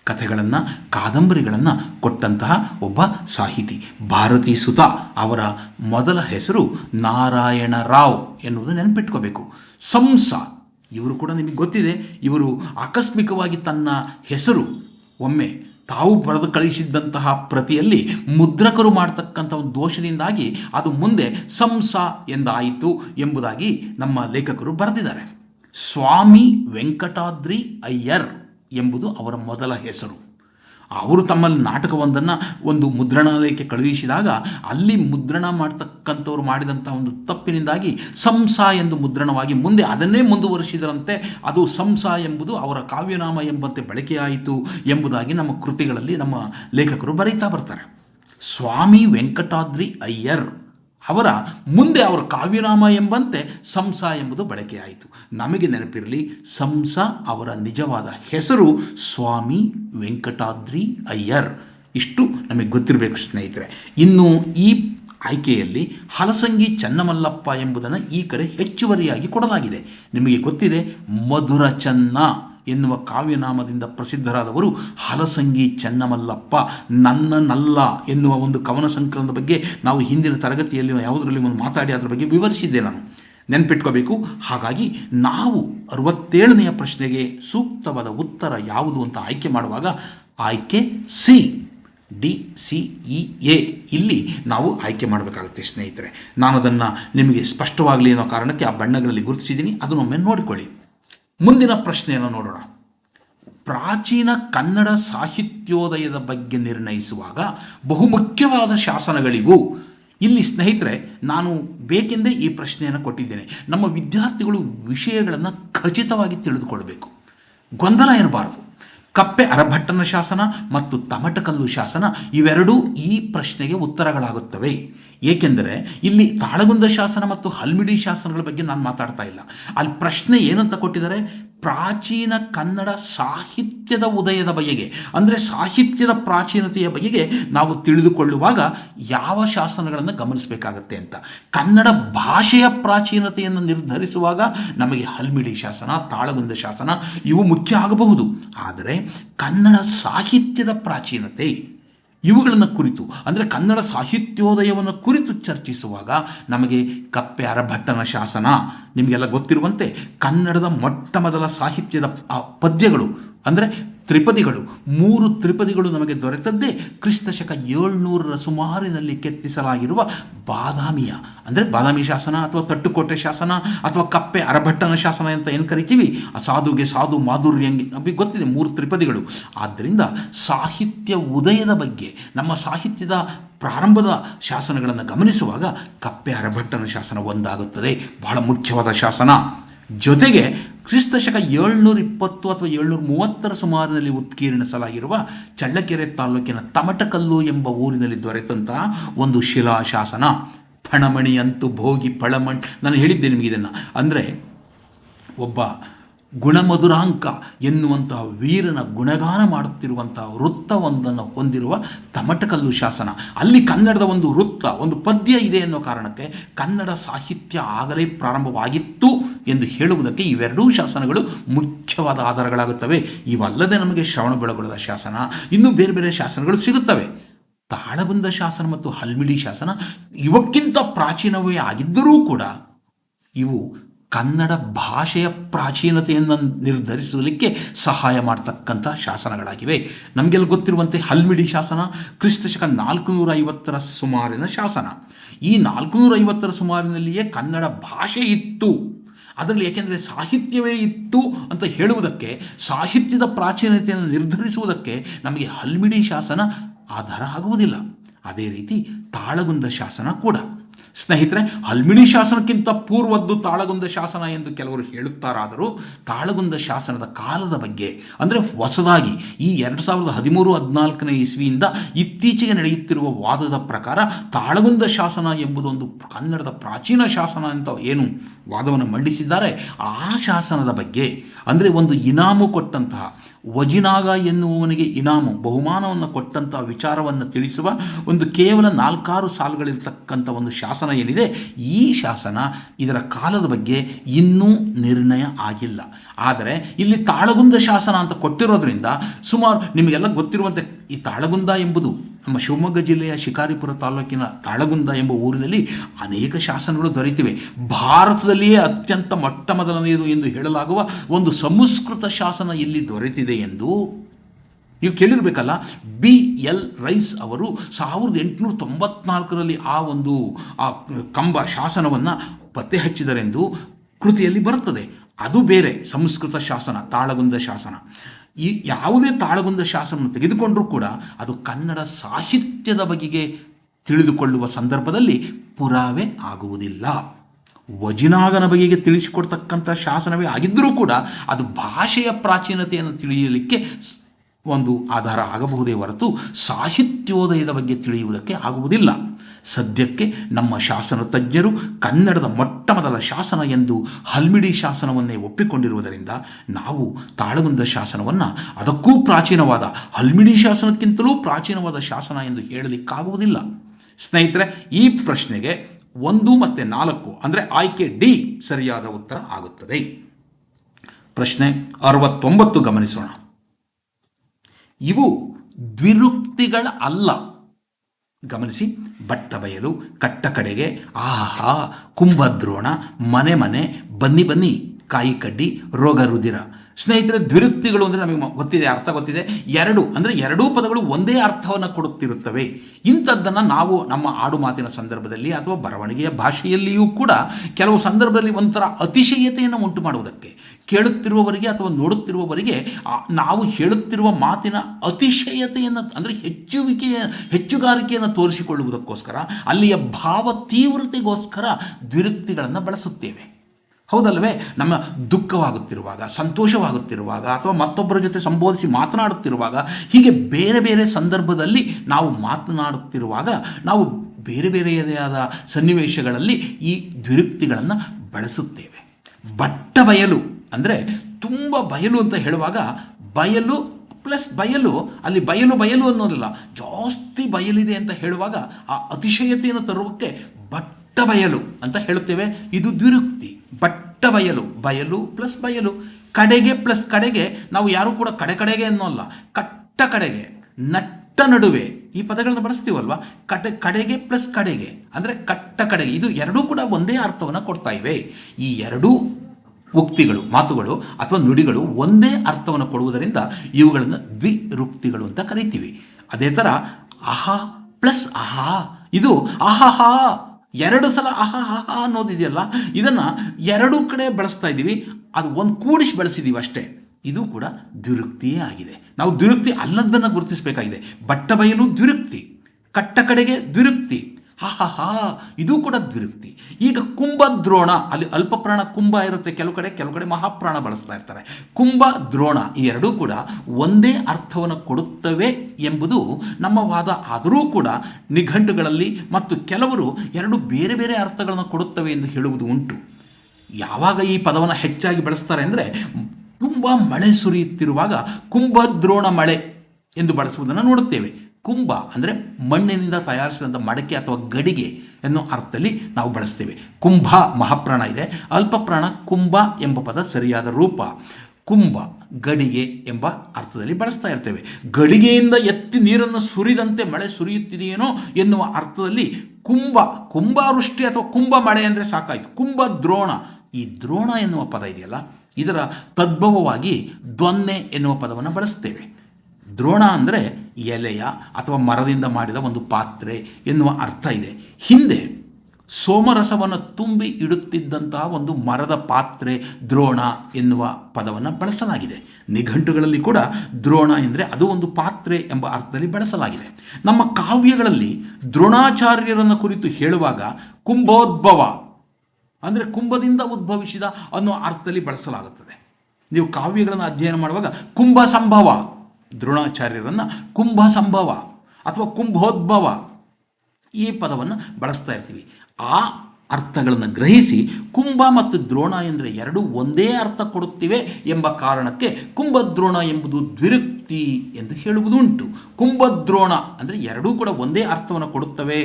ಕಥೆಗಳನ್ನು, ಕಾದಂಬರಿಗಳನ್ನು ಕೊಟ್ಟಂತಹ ಒಬ್ಬ ಸಾಹಿತಿ. ಭಾರತೀ ಸುತ ಅವರ ಮೊದಲ ಹೆಸರು ನಾರಾಯಣ ರಾವ್ ಎನ್ನುವುದು ನೆನಪಿಟ್ಕೋಬೇಕು. ಸಂಸ ಇವರು ಕೂಡ ನಿಮಗೆ ಗೊತ್ತಿದೆ, ಇವರು ಆಕಸ್ಮಿಕವಾಗಿ ತನ್ನ ಹೆಸರು, ಒಮ್ಮೆ ತಾವು ಬರೆದು ಕಳಿಸಿದ್ದಂತಹ ಪ್ರತಿಯಲ್ಲಿ ಮುದ್ರಕರು ಮಾಡ್ತಕ್ಕಂಥ ಒಂದು ದೋಷದಿಂದಾಗಿ ಅದು ಮುಂದೆ ಸಂಸ ಎಂದಾಯಿತು ಎಂಬುದಾಗಿ ನಮ್ಮ ಲೇಖಕರು ಬರೆದಿದ್ದಾರೆ. ಸ್ವಾಮಿ ವೆಂಕಟಾದ್ರಿ ಅಯ್ಯರ್ ಎಂಬುದು ಅವರ ಮೊದಲ ಹೆಸರು. ಅವರು ತಮ್ಮಲ್ಲಿ ನಾಟಕವೊಂದನ್ನು ಒಂದು ಮುದ್ರಣಾಲಯಕ್ಕೆ ಕಳುಹಿಸಿದಾಗ ಅಲ್ಲಿ ಮುದ್ರಣ ಮಾಡ್ತಕ್ಕಂಥವ್ರು ಮಾಡಿದಂಥ ಒಂದು ತಪ್ಪಿನಿಂದಾಗಿ ಸಂಸ ಎಂದು ಮುದ್ರಣವಾಗಿ ಮುಂದೆ ಅದನ್ನೇ ಮುಂದುವರಿಸಿದರಂತೆ ಅದು ಸಂಸ ಎಂಬುದು ಅವರ ಕಾವ್ಯನಾಮ ಎಂಬಂತೆ ಬಳಕೆಯಾಯಿತು ಎಂಬುದಾಗಿ ನಮ್ಮ ಕೃತಿಗಳಲ್ಲಿ ನಮ್ಮ ಲೇಖಕರು ಬರೀತಾ ಬರ್ತಾರೆ. ಸ್ವಾಮಿ ವೆಂಕಟಾದ್ರಿ ಅಯ್ಯರ್. ಅವರ ಮುಂದೆ ಅವರ ಕಾವ್ಯನಾಮ ಎಂಬಂತೆ ಸಂಸ ಎಂಬುದು ಬಳಕೆಯಾಯಿತು. ನಮಗೆ ನೆನಪಿರಲಿ, ಸಂಸ ಅವರ ನಿಜವಾದ ಹೆಸರು ಸ್ವಾಮಿ ವೆಂಕಟಾದ್ರಿ ಅಯ್ಯರ್. ಇಷ್ಟು ನಮಗೆ ಗೊತ್ತಿರಬೇಕು ಸ್ನೇಹಿತರೆ. ಇನ್ನು ಈ ಆಯ್ಕೆಯಲ್ಲಿ ಹಲಸಂಗಿ ಚನ್ನಮಲ್ಲಪ್ಪ ಎಂಬುದನ್ನು ಈ ಕಡೆ ಹೆಚ್ಚುವರಿಯಾಗಿ ಕೊಡಲಾಗಿದೆ. ನಿಮಗೆ ಗೊತ್ತಿದೆ ಮಧುರ ಚನ್ನ ಎನ್ನುವ ಕಾವ್ಯನಾಮದಿಂದ ಪ್ರಸಿದ್ಧರಾದವರು ಹಲಸಂಗಿ ಚೆನ್ನಮಲ್ಲಪ್ಪ, ನನ್ನನಲ್ಲ ಎನ್ನುವ ಒಂದು ಕವನ ಸಂಕಲನದ ಬಗ್ಗೆ ನಾವು ಹಿಂದಿನ ತರಗತಿಯಲ್ಲಿ ಯಾವುದರಲ್ಲಿ ಒಂದು ಮಾತಾಡಿ ಅದರ ಬಗ್ಗೆ ವಿವರಿಸಿದ್ದೆ ನಾನು. ನೆನ್ಪಿಟ್ಕೋಬೇಕು. ಹಾಗಾಗಿ ನಾವು ಅರವತ್ತೇಳನೆಯ ಪ್ರಶ್ನೆಗೆ ಸೂಕ್ತವಾದ ಉತ್ತರ ಯಾವುದು ಅಂತ ಆಯ್ಕೆ ಮಾಡುವಾಗ ಆಯ್ಕೆ C, D, C, E, A ಇಲ್ಲಿ ನಾವು ಆಯ್ಕೆ ಮಾಡಬೇಕಾಗುತ್ತೆ ಸ್ನೇಹಿತರೆ. ನಾನು ಅದನ್ನು ನಿಮಗೆ ಸ್ಪಷ್ಟವಾಗಲಿ ಅನ್ನೋ ಕಾರಣಕ್ಕೆ ಆ ಬಣ್ಣಗಳಲ್ಲಿ ಗುರುತಿಸಿದ್ದೀನಿ. ಅದನ್ನೊಮ್ಮೆ ನೋಡಿಕೊಳ್ಳಿ. ಮುಂದಿನ ಪ್ರಶ್ನೆಯನ್ನು ನೋಡೋಣ. ಪ್ರಾಚೀನ ಕನ್ನಡ ಸಾಹಿತ್ಯೋದಯದ ಬಗ್ಗೆ ನಿರ್ಣಯಿಸುವಾಗ ಬಹುಮುಖ್ಯವಾದ ಶಾಸನಗಳಿಗೂ ಇಲ್ಲಿ ಸ್ನೇಹಿತರೆ, ನಾನು ಬೇಕೆಂದೇ ಈ ಪ್ರಶ್ನೆಯನ್ನು ಕೊಟ್ಟಿದ್ದೇನೆ. ನಮ್ಮ ವಿದ್ಯಾರ್ಥಿಗಳು ವಿಷಯಗಳನ್ನು ಖಚಿತವಾಗಿ ತಿಳಿದುಕೊಳ್ಬೇಕು. ಗೊಂದಲ ಇರಬಾರದು. ಕಪ್ಪೆ ಅರಭಟ್ಟನ ಶಾಸನ ಮತ್ತು ತಮಟಕಲ್ಲು ಶಾಸನ ಇವೆರಡೂ ಈ ಪ್ರಶ್ನೆಗೆ ಉತ್ತರಗಳಾಗುತ್ತವೆ. ಏಕೆಂದರೆ ಇಲ್ಲಿ ತಾಳಗುಂದ ಶಾಸನ ಮತ್ತು ಹಲ್ಮಿಡಿ ಶಾಸನಗಳ ಬಗ್ಗೆ ನಾನು ಮಾತಾಡ್ತಾ ಇಲ್ಲ. ಅಲ್ಲಿ ಪ್ರಶ್ನೆ ಏನಂತ ಕೊಟ್ಟಿದ್ದಾರೆ? ಪ್ರಾಚೀನ ಕನ್ನಡ ಸಾಹಿತ್ಯದ ಉದಯದ ಬಗೆಗೆ. ಅಂದರೆ ಸಾಹಿತ್ಯದ ಪ್ರಾಚೀನತೆಯ ಬಗೆಗೆ ನಾವು ತಿಳಿದುಕೊಳ್ಳುವಾಗ ಯಾವ ಶಾಸನಗಳನ್ನು ಗಮನಿಸಬೇಕಾಗತ್ತೆ ಅಂತ. ಕನ್ನಡ ಭಾಷೆಯ ಪ್ರಾಚೀನತೆಯನ್ನು ನಿರ್ಧರಿಸುವಾಗ ನಮಗೆ ಹಲ್ಮಿಡಿ ಶಾಸನ, ತಾಳಗುಂದ ಶಾಸನ ಇವು ಮುಖ್ಯ ಆಗಬಹುದು. ಆದರೆ ಕನ್ನಡ ಸಾಹಿತ್ಯದ ಪ್ರಾಚೀನತೆ ಇವುಗಳನ್ನು ಕುರಿತು, ಅಂದರೆ ಕನ್ನಡ ಸಾಹಿತ್ಯೋದಯವನ್ನು ಕುರಿತು ಚರ್ಚಿಸುವಾಗ ನಮಗೆ ಕಪ್ಪೆ ಅರಭಟ್ಟನ ಶಾಸನ, ನಿಮಗೆಲ್ಲ ಗೊತ್ತಿರುವಂತೆ ಕನ್ನಡದ ಮೊಟ್ಟ ಮೊದಲ ಸಾಹಿತ್ಯದ ಪದ್ಯಗಳು ಅಂದರೆ ತ್ರಿಪದಿಗಳು, ಮೂರು ತ್ರಿಪದಿಗಳು ನಮಗೆ ದೊರೆತದ್ದೇ ಕ್ರಿಸ್ತಶಕ ಏಳ್ನೂರರ ಸುಮಾರಿನಲ್ಲಿ ಕೆತ್ತಿಸಲಾಗಿರುವ ಬಾದಾಮಿಯ, ಅಂದರೆ ಬಾದಾಮಿ ಶಾಸನ ಅಥವಾ ತಟ್ಟುಕೋಟೆ ಶಾಸನ ಅಥವಾ ಕಪ್ಪೆ ಅರಭಟ್ಟನ ಶಾಸನ ಅಂತ ಏನು ಕರಿತೀವಿ? ಆ ಸಾಧುಗೆ ಸಾಧು ಮಾಧುರ್ಯಂಗೆ ನಮಗೆ ಗೊತ್ತಿದೆ ಮೂರು ತ್ರಿಪದಿಗಳು. ಆದ್ದರಿಂದ ಸಾಹಿತ್ಯ ಉದಯದ ಬಗ್ಗೆ, ನಮ್ಮ ಸಾಹಿತ್ಯದ ಪ್ರಾರಂಭದ ಶಾಸನಗಳನ್ನು ಗಮನಿಸುವಾಗ ಕಪ್ಪೆ ಅರಭಟ್ಟನ ಶಾಸನ ಒಂದಾಗುತ್ತದೆ. ಬಹಳ ಮುಖ್ಯವಾದ ಶಾಸನ. ಜೊತೆಗೆ ಕ್ರಿಸ್ತಶಕ ಏಳ್ನೂರ ಇಪ್ಪತ್ತು ಅಥವಾ ಏಳ್ನೂರ ಮೂವತ್ತರ ಸುಮಾರಿನಲ್ಲಿ ಉತ್ಕೀರ್ಣಿಸಲಾಗಿರುವ ಚಳ್ಳಕೆರೆ ತಾಲೂಕಿನ ತಮಟಕಲ್ಲು ಎಂಬ ಊರಿನಲ್ಲಿ ದೊರೆತಂತಹ ಒಂದು ಶಿಲಾಶಾಸನ. ಫಣಮಣಿ ಅಂತೂ ಭೋಗಿ ಫಳಮಣಿ ನಾನು ಹೇಳಿದ್ದೆ ನಿಮಗೆ ಇದನ್ನು. ಅಂದರೆ ಒಬ್ಬ ಗುಣಮಧುರಾಂಕ ಎನ್ನುವಂತಹ ವೀರನ ಗುಣಗಾನ ಮಾಡುತ್ತಿರುವಂತಹ ವೃತ್ತವೊಂದನ್ನು ಹೊಂದಿರುವ ತಮಟಕಲ್ಲು ಶಾಸನ. ಅಲ್ಲಿ ಕನ್ನಡದ ಒಂದು ವೃತ್ತ, ಒಂದು ಪದ್ಯ ಇದೆ ಅನ್ನೋ ಕಾರಣಕ್ಕೆ ಕನ್ನಡ ಸಾಹಿತ್ಯ ಆಗಲೇ ಪ್ರಾರಂಭವಾಗಿತ್ತು ಎಂದು ಹೇಳುವುದಕ್ಕೆ ಇವೆರಡೂ ಶಾಸನಗಳು ಮುಖ್ಯವಾದ ಆಧಾರಗಳಾಗುತ್ತವೆ. ಇವಲ್ಲದೆ ನಮಗೆ ಶ್ರವಣ ಬೆಳಗೊಳದ ಶಾಸನ, ಇನ್ನೂ ಬೇರೆ ಬೇರೆ ಶಾಸನಗಳು ಸಿಗುತ್ತವೆ. ತಾಳಗುಂದ ಶಾಸನ ಮತ್ತು ಹಲ್ಮಿಡಿ ಶಾಸನ ಇವಕ್ಕಿಂತ ಪ್ರಾಚೀನವೇ ಆಗಿದ್ದರೂ ಕೂಡ ಇವು ಕನ್ನಡ ಭಾಷೆಯ ಪ್ರಾಚೀನತೆಯನ್ನು ನಿರ್ಧರಿಸಲಿಕ್ಕೆ ಸಹಾಯ ಮಾಡ್ತಕ್ಕಂಥ ಶಾಸನಗಳಾಗಿವೆ. ನಮಗೆಲ್ಲ ಗೊತ್ತಿರುವಂತೆ ಹಲ್ಮಿಡಿ ಶಾಸನ, ಕ್ರಿಸ್ತಶಕ ನಾಲ್ಕುನೂರ ಐವತ್ತರ ಸುಮಾರಿನ ಶಾಸನ. ಈ ನಾಲ್ಕುನೂರ ಐವತ್ತರ ಸುಮಾರಿನಲ್ಲಿಯೇ ಕನ್ನಡ ಭಾಷೆ ಇತ್ತು. ಅದರಲ್ಲಿ ಏಕೆಂದರೆ ಸಾಹಿತ್ಯವೇ ಇತ್ತು ಅಂತ ಹೇಳುವುದಕ್ಕೆ, ಸಾಹಿತ್ಯದ ಪ್ರಾಚೀನತೆಯನ್ನು ನಿರ್ಧರಿಸುವುದಕ್ಕೆ ನಮಗೆ ಹಲ್ಮಿಡಿ ಶಾಸನ ಆಧಾರ ಆಗುವುದಿಲ್ಲ. ಅದೇ ರೀತಿ ತಾಳಗುಂದ ಶಾಸನ ಕೂಡ. ಸ್ನೇಹಿತರೆ ಹಲ್ಮಿಣಿ ಶಾಸನಕ್ಕಿಂತ ಪೂರ್ವದ್ದು ತಾಳಗುಂದ ಶಾಸನ ಎಂದು ಕೆಲವರು ಹೇಳುತ್ತಾರಾದರೂ, ತಾಳಗುಂದ ಶಾಸನದ ಕಾಲದ ಬಗ್ಗೆ, ಅಂದರೆ ಹೊಸದಾಗಿ ಈ ಎರಡು ಸಾವಿರದ ಹದಿಮೂರು, ಹದಿನಾಲ್ಕನೇ ಇಸ್ವಿಯಿಂದ ಇತ್ತೀಚೆಗೆ ನಡೆಯುತ್ತಿರುವ ವಾದದ ಪ್ರಕಾರ ತಾಳಗುಂದ ಶಾಸನ ಎಂಬುದೊಂದು ಕನ್ನಡದ ಪ್ರಾಚೀನ ಶಾಸನ ಅಂತ ಏನು ವಾದವನ್ನು ಮಂಡಿಸಿದ್ದಾರೆ. ಆ ಶಾಸನದ ಬಗ್ಗೆ, ಅಂದರೆ ಒಂದು ಇನಾಮು ಕೊಟ್ಟಂತಹ ವಜಿನಾಗ ಎನ್ನುವವನಿಗೆ ಇನಾಮು, ಬಹುಮಾನವನ್ನು ಕೊಟ್ಟಂತಹ ವಿಚಾರವನ್ನು ತಿಳಿಸುವ ಒಂದು ಕೇವಲ ನಾಲ್ಕಾರು ಸಾಲುಗಳಿರ್ತಕ್ಕಂಥ ಒಂದು ಶಾಸನ ಏನಿದೆ? ಈ ಶಾಸನ ಇದರ ಕಾಲದ ಬಗ್ಗೆ ಇನ್ನೂ ನಿರ್ಣಯ ಆಗಿಲ್ಲ. ಆದರೆ ಇಲ್ಲಿ ತಾಳಗುಂದ ಶಾಸನ ಅಂತ ಕೊಟ್ಟಿರೋದ್ರಿಂದ ಸುಮಾರು ನಿಮಗೆಲ್ಲ ಗೊತ್ತಿರುವಂತೆ ಈ ತಾಳಗುಂದ ಎಂಬುದು ನಮ್ಮ ಶಿವಮೊಗ್ಗ ಜಿಲ್ಲೆಯ ಶಿಕಾರಿಪುರ ತಾಲೂಕಿನ ತಾಳಗುಂದ ಎಂಬ ಊರಿನಲ್ಲಿ ಅನೇಕ ಶಾಸನಗಳು ದೊರೆತಿವೆ. ಭಾರತದಲ್ಲಿಯೇ ಅತ್ಯಂತ ಮೊಟ್ಟ ಮೊದಲನೆಯದು ಎಂದು ಹೇಳಲಾಗುವ ಒಂದು ಸಂಸ್ಕೃತ ಶಾಸನ ಇಲ್ಲಿ ದೊರೆತಿದೆ ಎಂದು ನೀವು ಕೇಳಿರಬೇಕಲ್ಲ? ಬಿ ಎಲ್ ರೈಸ್ ಅವರು ಸಾವಿರದ ಎಂಟುನೂರ ತೊಂಬತ್ನಾಲ್ಕರಲ್ಲಿ ಆ ಒಂದು, ಆ ಕಂಬ ಶಾಸನವನ್ನು ಪತ್ತೆ ಹಚ್ಚಿದರೆಂದು ಕೃತಿಯಲ್ಲಿ ಬರುತ್ತದೆ. ಅದು ಬೇರೆ, ಸಂಸ್ಕೃತ ಶಾಸನ, ತಾಳಗುಂದ ಶಾಸನ. ಈ ಯಾವುದೇ ತಾಳಗುಂದ ಶಾಸನವನ್ನು ತೆಗೆದುಕೊಂಡರೂ ಕೂಡ ಅದು ಕನ್ನಡ ಸಾಹಿತ್ಯದ ಬಗೆಗೆ ತಿಳಿದುಕೊಳ್ಳುವ ಸಂದರ್ಭದಲ್ಲಿ ಪುರಾವೆ ಆಗುವುದಿಲ್ಲ. ವಜಿನಾಗನ ಬಗೆಗೆ ತಿಳಿಸಿಕೊಡ್ತಕ್ಕಂಥ ಶಾಸನವೇ ಆಗಿದ್ದರೂ ಕೂಡ ಅದು ಭಾಷೆಯ ಪ್ರಾಚೀನತೆಯನ್ನು ತಿಳಿಯಲಿಕ್ಕೆ ಒಂದು ಆಧಾರ ಆಗಬಹುದೇ ಹೊರತು ಸಾಹಿತ್ಯೋದಯದ ಬಗ್ಗೆ ತಿಳಿಯುವುದಕ್ಕೆ ಆಗುವುದಿಲ್ಲ. ಸದ್ಯಕ್ಕೆ ನಮ್ಮ ಶಾಸನ ತಜ್ಞರು ಕನ್ನಡದ ಮೊಟ್ಟ ಮೊದಲ ಶಾಸನ ಎಂದು ಹಲ್ಮಿಡಿ ಶಾಸನವನ್ನೇ ಒಪ್ಪಿಕೊಂಡಿರುವುದರಿಂದ ನಾವು ತಾಳಗುಂದ ಶಾಸನವನ್ನು ಅದಕ್ಕೂ ಪ್ರಾಚೀನವಾದ ಹಲ್ಮಿಡಿ ಶಾಸನಕ್ಕಿಂತಲೂ ಪ್ರಾಚೀನವಾದ ಶಾಸನ ಎಂದು ಹೇಳಲಿಕ್ಕಾಗುವುದಿಲ್ಲ. ಸ್ನೇಹಿತರೆ, ಈ ಪ್ರಶ್ನೆಗೆ ಒಂದು ಮತ್ತು ನಾಲ್ಕು ಅಂದರೆ ಆಯ್ಕೆ ಡಿ ಸರಿಯಾದ ಉತ್ತರ ಆಗುತ್ತದೆ. ಪ್ರಶ್ನೆ ಅರವತ್ತೊಂಬತ್ತು ಗಮನಿಸೋಣ. ಇವು ದ್ವಿರುಕ್ತಿಗಳ ಅಲ್ಲ ಗಮನಿಸಿ. ಬಟ್ಟ ಬಯಲು ಕಟ್ಟ ಕಡೆಗೆ ಆಹಾ, ಕುಂಭದ್ರೋಣ, ಮನೆ ಮನೆ, ಬನ್ನಿ ಬನ್ನಿ, ಕಾಯಿ ಕಡ್ಡಿ, ರೋಗ ರುದಿರ ಸ್ನೇಹಿತರೆ, ದ್ವಿರುಕ್ತಿಗಳು ಅಂದರೆ ನಮಗೆ ಗೊತ್ತಿದೆ, ಅರ್ಥ ಗೊತ್ತಿದೆ. ಎರಡು, ಅಂದರೆ ಎರಡೂ ಪದಗಳು ಒಂದೇ ಅರ್ಥವನ್ನು ಕೊಡುತ್ತಿರುತ್ತವೆ. ಇಂಥದ್ದನ್ನು ನಾವು ನಮ್ಮ ಆಡು ಮಾತಿನ ಸಂದರ್ಭದಲ್ಲಿ ಅಥವಾ ಬರವಣಿಗೆಯ ಭಾಷೆಯಲ್ಲಿಯೂ ಕೂಡ ಕೆಲವು ಸಂದರ್ಭದಲ್ಲಿ ಒಂಥರ ಅತಿಶಯತೆಯನ್ನು ಉಂಟು ಮಾಡುವುದಕ್ಕೆ, ಕೇಳುತ್ತಿರುವವರಿಗೆ ಅಥವಾ ನೋಡುತ್ತಿರುವವರಿಗೆ ನಾವು ಹೇಳುತ್ತಿರುವ ಮಾತಿನ ಅತಿಶಯತೆಯನ್ನು, ಅಂದರೆ ಹೆಚ್ಚುವಿಕೆಯ, ಹೆಚ್ಚುಗಾರಿಕೆಯನ್ನು ತೋರಿಸಿಕೊಳ್ಳುವುದಕ್ಕೋಸ್ಕರ, ಅಲ್ಲಿಯ ಭಾವ ತೀವ್ರತೆಗೋಸ್ಕರ ದ್ವಿರುಕ್ತಿಗಳನ್ನು ಬಳಸುತ್ತೇವೆ. ಹೌದಲ್ಲವೇ ನಮ್ಮ ದುಃಖವಾಗುತ್ತಿರುವಾಗ, ಸಂತೋಷವಾಗುತ್ತಿರುವಾಗ ಅಥವಾ ಮತ್ತೊಬ್ಬರ ಜೊತೆ ಸಂಬೋಧಿಸಿ ಮಾತನಾಡುತ್ತಿರುವಾಗ, ಹೀಗೆ ಬೇರೆ ಬೇರೆ ಸಂದರ್ಭದಲ್ಲಿ ನಾವು ಮಾತನಾಡುತ್ತಿರುವಾಗ, ನಾವು ಬೇರೆ ಬೇರೆಯದಾದ ಸನ್ನಿವೇಶಗಳಲ್ಲಿ ಈ ದ್ವಿರುಕ್ತಿಗಳನ್ನು ಬಳಸುತ್ತೇವೆ. ಬಟ್ಟ ಬಯಲು ಅಂದರೆ ತುಂಬ ಬಯಲು ಅಂತ ಹೇಳುವಾಗ ಬಯಲು ಪ್ಲಸ್ ಬಯಲು, ಅಲ್ಲಿ ಬಯಲು ಬಯಲು ಅನ್ನೋದಿಲ್ಲ, ಜಾಸ್ತಿ ಬಯಲಿದೆ ಅಂತ ಹೇಳುವಾಗ ಆ ಅತಿಶಯತೆಯನ್ನು ತರುವಕ್ಕೆ ಬಟ್ಟ ಬಯಲು ಅಂತ ಹೇಳುತ್ತೇವೆ. ಇದು ದ್ವಿರುಕ್ತಿ. ಬಟ್ಟ ಬಯಲು. ಬಯಲು ಪ್ಲಸ್ ಬಯಲು. ಕಡೆಗೆ ಪ್ಲಸ್ ಕಡೆಗೆ. ನಾವು ಯಾರೂ ಕೂಡ ಕಡೆ ಕಡೆಗೆ ಅನ್ನೋಲ್ಲ ಕಟ್ಟ ಕಡೆಗೆ. ನಟ್ಟ ನಡುವೆ. ಈ ಪದಗಳನ್ನು ಬಳಸ್ತೀವಲ್ವ? ಕಡೆ, ಕಡೆಗೆ ಪ್ಲಸ್ ಕಡೆಗೆ. ಅಂದರೆ ಕಟ್ಟ ಕಡೆಗೆ. ಇದು ಎರಡೂ ಕೂಡ ಒಂದೇ ಅರ್ಥವನ್ನು ಕೊಡ್ತಾ ಇವೆ. ಈ ಎರಡೂ ಉಕ್ತಿಗಳು, ಮಾತುಗಳು ಅಥವಾ ನುಡಿಗಳು ಒಂದೇ ಅರ್ಥವನ್ನು ಕೊಡುವುದರಿಂದ ಇವುಗಳನ್ನು ದ್ವಿರುಕ್ತಿಗಳು ಅಂತ ಕರಿತೀವಿ. ಅದೇ ಥರ ಅಹಾ ಪ್ಲಸ್ ಅಹಾ ಇದು ಆಹಾಹಾ. ಎರಡು ಸಲ ಆಹಾಹಾ ಅನ್ನೋದಿದೆಯಲ್ಲ, ಇದನ್ನು ಎರಡೂ ಕಡೆ ಬಳಸ್ತಾ ಇದ್ದೀವಿ. ಅದು ಒಂದು ಕೂಡಿಸಿ ಬಳಸಿದ್ದೀವಿ ಅಷ್ಟೇ. ಇದು ಕೂಡ ದುರುಕ್ತಿಯೇ ಆಗಿದೆ. ನಾವು ದುರುಕ್ತಿ ಅಲ್ಲದನ್ನು ಗುರುತಿಸಬೇಕಾಗಿದೆ. ಬಟ್ಟ ಬಯಲು ದ್ವಿರುಕ್ತಿ. ಕಟ್ಟ ಕಡೆಗೆ ದ್ವಿರುಕ್ತಿ. ಹಾ ಹಾ ಇದು ಕೂಡ ದ್ವಿರುಕ್ತಿ. ಈಗ ಕುಂಭದ್ರೋಣ, ಅಲ್ಲಿ ಅಲ್ಪಪ್ರಾಣ ಕುಂಭ ಇರುತ್ತೆ, ಕೆಲವು ಕಡೆ ಕೆಲವು ಕಡೆ ಮಹಾಪ್ರಾಣ ಬಳಸ್ತಾ ಇರ್ತಾರೆ. ಕುಂಭ ದ್ರೋಣ ಈ ಎರಡೂ ಕೂಡ ಒಂದೇ ಅರ್ಥವನ್ನು ಕೊಡುತ್ತವೆ ಎಂಬುದು ನಮ್ಮ ವಾದ ಆದರೂ ಕೂಡ ನಿಘಂಟುಗಳಲ್ಲಿ ಮತ್ತು ಕೆಲವರು ಎರಡು ಬೇರೆ ಬೇರೆ ಅರ್ಥಗಳನ್ನು ಕೊಡುತ್ತವೆ ಎಂದು ಹೇಳುವುದು ಉಂಟು. ಯಾವಾಗ ಈ ಪದವನ್ನು ಹೆಚ್ಚಾಗಿ ಬಳಸ್ತಾರೆ ಅಂದರೆ ತುಂಬ ಮಳೆ ಸುರಿಯುತ್ತಿರುವಾಗ ಕುಂಭದ್ರೋಣ ಮಳೆ ಎಂದು ಬಳಸುವುದನ್ನು ನೋಡುತ್ತೇವೆ. ಕುಂಭ ಅಂದರೆ ಮಣ್ಣಿನಿಂದ ತಯಾರಿಸಿದಂಥ ಮಡಕೆ ಅಥವಾ ಗಡಿಗೆ ಎನ್ನುವ ಅರ್ಥದಲ್ಲಿ ನಾವು ಬಳಸ್ತೇವೆ. ಕುಂಭ ಮಹಾಪ್ರಾಣ ಇದೆ. ಅಲ್ಪಪ್ರಾಣ ಕುಂಭ ಎಂಬ ಪದ ಸರಿಯಾದ ರೂಪ. ಕುಂಭ ಗಡಿಗೆ ಎಂಬ ಅರ್ಥದಲ್ಲಿ ಬಳಸ್ತಾ ಇರ್ತೇವೆ. ಗಡಿಗೆಯಿಂದ ಎತ್ತಿ ನೀರನ್ನು ಸುರಿದಂತೆ ಮಳೆ ಸುರಿಯುತ್ತಿದೆಯೇನೋ ಎನ್ನುವ ಅರ್ಥದಲ್ಲಿ ಕುಂಭ, ಕುಂಭವೃಷ್ಟಿ ಅಥವಾ ಕುಂಭ ಮಳೆ ಅಂದರೆ ಸಾಕಾಯಿತು. ಕುಂಭ ದ್ರೋಣ. ಈ ದ್ರೋಣ ಎನ್ನುವ ಪದ ಇದೆಯಲ್ಲ? ಇದರ ತದ್ಭವವಾಗಿ ದ್ವನ್ನೆ ಎನ್ನುವ ಪದವನ್ನು ಬಳಸ್ತೇವೆ. ದ್ರೋಣ ಅಂದರೆ ಎಲೆಯ ಅಥವಾ ಮರದಿಂದ ಮಾಡಿದ ಒಂದು ಪಾತ್ರೆ ಎನ್ನುವ ಅರ್ಥ ಇದೆ. ಹಿಂದೆ ಸೋಮರಸವನ್ನು ತುಂಬಿ ಇಡುತ್ತಿದ್ದಂತಹ ಒಂದು ಮರದ ಪಾತ್ರೆ ದ್ರೋಣ ಎನ್ನುವ ಪದವನ್ನು ಬಳಸಲಾಗಿದೆ. ನಿಘಂಟುಗಳಲ್ಲಿ ಕೂಡ ದ್ರೋಣ ಎಂದರೆ ಅದು ಒಂದು ಪಾತ್ರೆ ಎಂಬ ಅರ್ಥದಲ್ಲಿ ಬಳಸಲಾಗಿದೆ. ನಮ್ಮ ಕಾವ್ಯಗಳಲ್ಲಿ ದ್ರೋಣಾಚಾರ್ಯರನ್ನು ಕುರಿತು ಹೇಳುವಾಗ ಕುಂಭೋದ್ಭವ ಅಂದರೆ ಕುಂಭದಿಂದ ಉದ್ಭವಿಸಿದ ಅನ್ನೋ ಅರ್ಥದಲ್ಲಿ ಬಳಸಲಾಗುತ್ತದೆ. ನೀವು ಕಾವ್ಯಗಳನ್ನು ಅಧ್ಯಯನ ಮಾಡುವಾಗ ಕುಂಭ ಸಂಭವ ದ್ರೋಣಾಚಾರ್ಯರನ್ನು ಕುಂಭ ಸಂಭವ ಅಥವಾ ಕುಂಭೋದ್ಭವ ಈ ಪದವನ್ನು ಬಳಸ್ತಾ ಇರ್ತೀವಿ. ಆ ಅರ್ಥಗಳನ್ನು ಗ್ರಹಿಸಿ ಕುಂಭ ಮತ್ತು ದ್ರೋಣ ಎಂದರೆ ಎರಡೂ ಒಂದೇ ಅರ್ಥ ಕೊಡುತ್ತಿವೆ ಎಂಬ ಕಾರಣಕ್ಕೆ ಕುಂಭದ್ರೋಣ ಎಂಬುದು ದ್ವಿರುಕ್ತಿ ಎಂದು ಹೇಳುವುದುಂಟು. ಕುಂಭದ್ರೋಣ ಅಂದರೆ ಎರಡೂ ಕೂಡ ಒಂದೇ ಅರ್ಥವನ್ನು ಕೊಡುತ್ತವೆ.